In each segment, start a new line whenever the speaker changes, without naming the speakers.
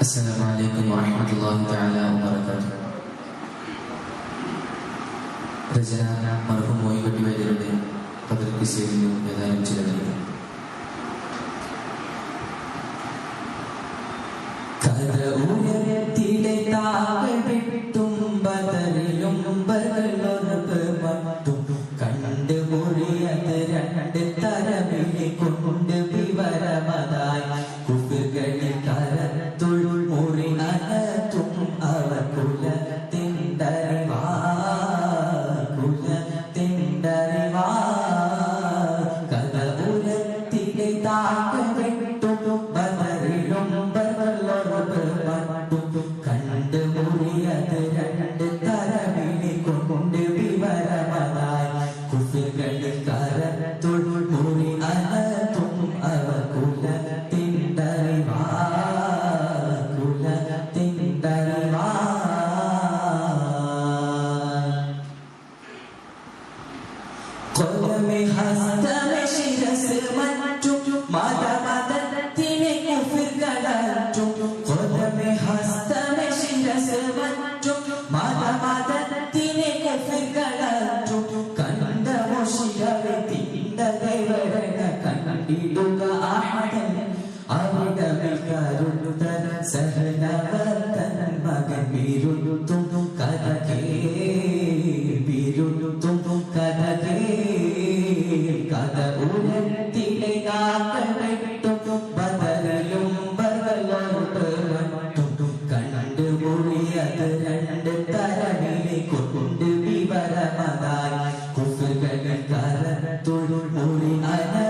السلام عليكم ورحمة الله تعالى وبركاته രചന മർഹൂം മോയിൻകുട്ടി വൈദ്യരുടെ പതിർക്കിസയിൽ നിന്നും ഏതാനും ചില വരികൾ
കരഉയർത്തിടെ താകെട്ടും ബദറിലും ബദലൊരുക്ക് കരത്തുൾ മുറി അനത്തും അവർ കുലത്തിണ്ടറിവാ കുലത്തിണ്ടറിവാ കൊല്ലമേ ഹസ്തമേ ശിരസ് മറ്റും മതമതത്തിനെ ആഹതൻ അവിടമിൽ കരുത്തൻ സഹനവർത്തൻ മകൻ വിരുത്തും കഥ വിരുത്തും കഥ കഥ ഉരത്തിലെ കാക്കട്ടും ബദറിലും ബദലോട്ട് മറ്റും കണ്ട് മുറിയത് രണ്ട് തരവിലെ കൊണ്ട് വിവരമതായി കുഫുകളിൽ കരത്തുൾ മുറി അനത്തും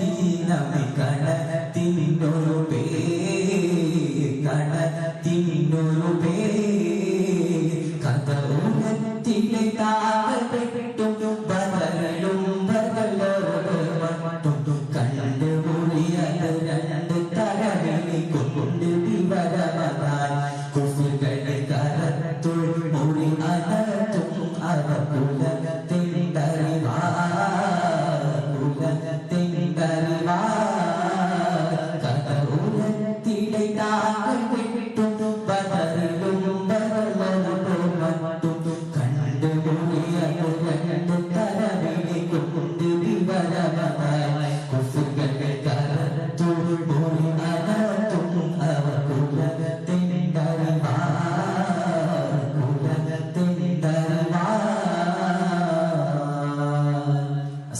താപപ്പെട്ട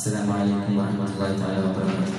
അസ്സലാമലൈക്കും വാഹമത്തല്ലാ തല വാബർക്കാത്തു